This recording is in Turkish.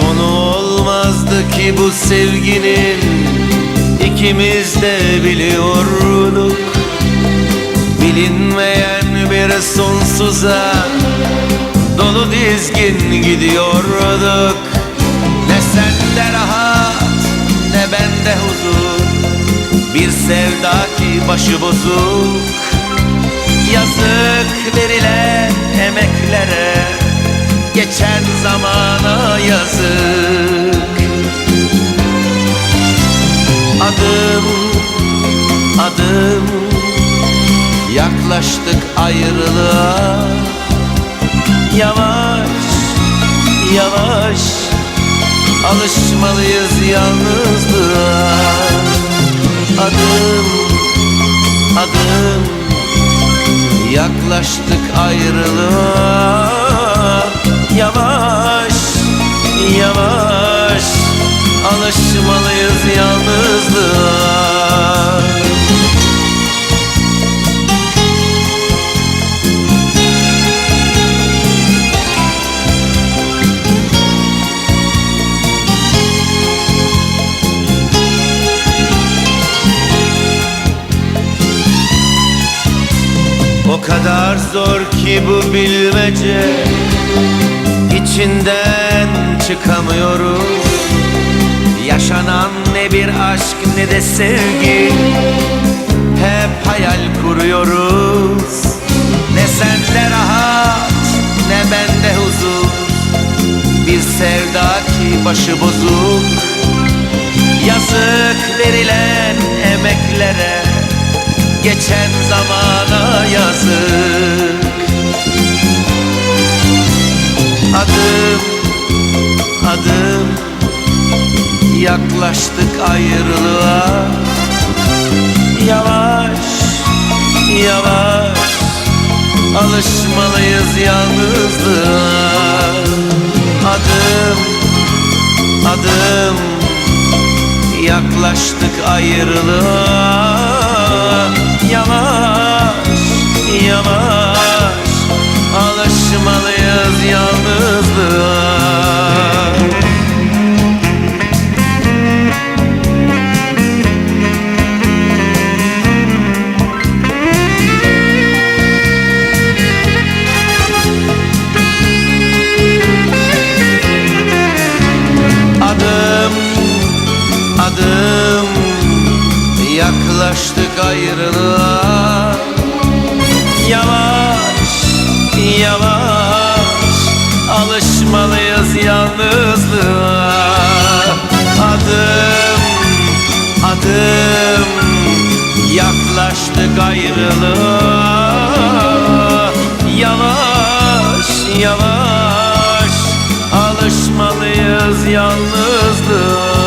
Sonu olmazdı ki bu sevginin. İkimiz de biliyorduk. Bilinmeyen bir sonsuza Dolu dizgin gidiyorduk. Ne sende rahat ne bende huzur. Bir sevda ki başı bozuk. Yazık verilen emeklere Geçen zamana yazık. Adım adım Yaklaştık ayrılığa. Yavaş yavaş Alışmalıyız yalnızlığa. Adım adım Yaklaştık ayrılığa Yavaş yavaş Alışmalıyız yalnızlığa. O kadar zor ki bu bilmece İçinden çıkamıyoruz. Yaşanan ne bir aşk ne de sevgi. Hep hayal kuruyoruz. Ne sende rahat ne bende huzur. Bir sevda ki başı bozuk. Yazık verilen emeklere. Geçen Yaklaştık ayrılığa. Yavaş yavaş Alışmalıyız yalnızlığa. Adım adım Yaklaştık ayrılığa. Yavaş yavaş yaklaştık ayrılığa. Yavaş yavaş alışmalıyız yalnızlığa. Adım adım yaklaştık ayrılığa. Yavaş yavaş alışmalıyız yalnızlığa